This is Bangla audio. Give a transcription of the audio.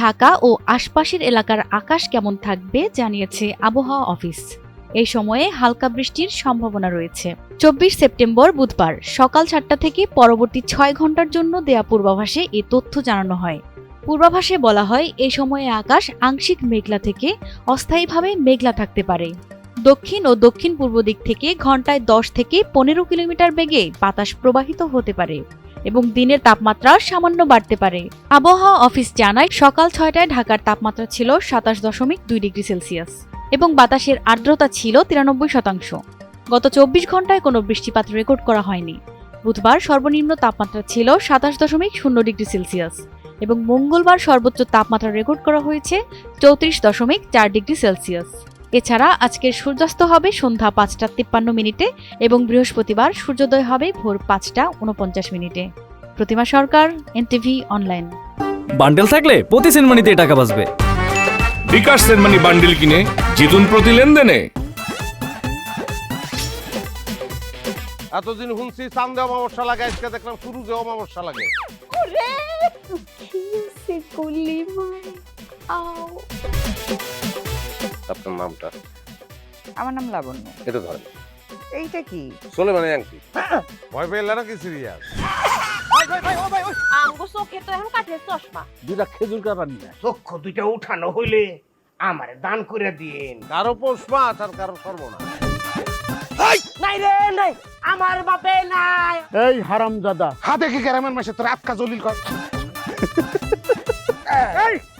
ঢাকা ও আশপাশের এলাকার আকাশ কেমন থাকবে জানিয়েছে আবহাওয়া অফিস। এই সময়ে হালকা বৃষ্টির সম্ভাবনা রয়েছে। চব্বিশ সেপ্টেম্বর বুধবার সকাল সাতটা থেকে পরবর্তী ছয় ঘণ্টার জন্য দেয়া পূর্বাভাসে এ তথ্য জানানো হয়। পূর্বাভাসে বলা হয়, এ সময়ে আকাশ আংশিক মেঘলা থেকে অস্থায়ীভাবে মেঘলা থাকতে পারে। দক্ষিণ ও দক্ষিণ পূর্ব দিক থেকে ঘন্টায় দশ থেকে পনেরো কিলোমিটার বেগে বাতাস প্রবাহিত হতে পারে। এবং দিনের তাপমাত্রা সামান্য বাড়তে পারে। আবহাওয়া অফিস জানায়, সকাল ছয়টায় ঢাকার তাপমাত্রা ছিল সাতাশ দশমিক দুই ডিগ্রি সেলসিয়াস এবং বাতাসের আর্দ্রতা ছিল তিরানব্বই শতাংশ। গত চব্বিশ ঘন্টায় কোনো বৃষ্টিপাত রেকর্ড করা হয়নি। বুধবার সর্বনিম্ন তাপমাত্রা ছিল সাতাশ দশমিক শূন্য ডিগ্রি সেলসিয়াস এবং মঙ্গলবার সর্বোচ্চ তাপমাত্রা রেকর্ড করা হয়েছে চৌত্রিশ দশমিক চার ডিগ্রি সেলসিয়াস। এছাড়া আজকের সূর্যাস্ত হবে সন্ধ্যা পাঁচটা তিপ্পান্ন মিনিটে এবং বৃহস্পতিবার সূর্যোদয় হবে ভোর পাঁচটা উনপঞ্চাশ মিনিটে। Pratima Sarkar NTV online. Bundle থাকলে প্রতি সেনমানিতে টাকা বাঁচবে। বিকাশ সেনমানি বান্ডেল কিনে জিতুন প্রতি লেনদেনে। এতদিন শুনছি চান্দে অমাবস্যা লাগে আজকে দেখলাম শুরুতে অমাবস্যা লাগে। ওরে করলি মাই আও। আপনার নামটা? আমার নাম লাবণ্য। এটা ধরেন। এইটা কি? চলে মানে আংটি। ভয় পেলে নাকি সিরিয়াস আমগো চোখে তো এখন কাঠের চশমা। দুটা খেজুর কাটা নিয়ে চক্ষু দুইটা উঠানো হইলে আমারে দান করে দিন। কারও পোষ মাছ আর কারও সর্বনাশ। নাই রে নাই। আমার বাপে নাই। এই হারাম দাদা হাতে কি গ্রামের মাসে তোর আটকা জলিল কর।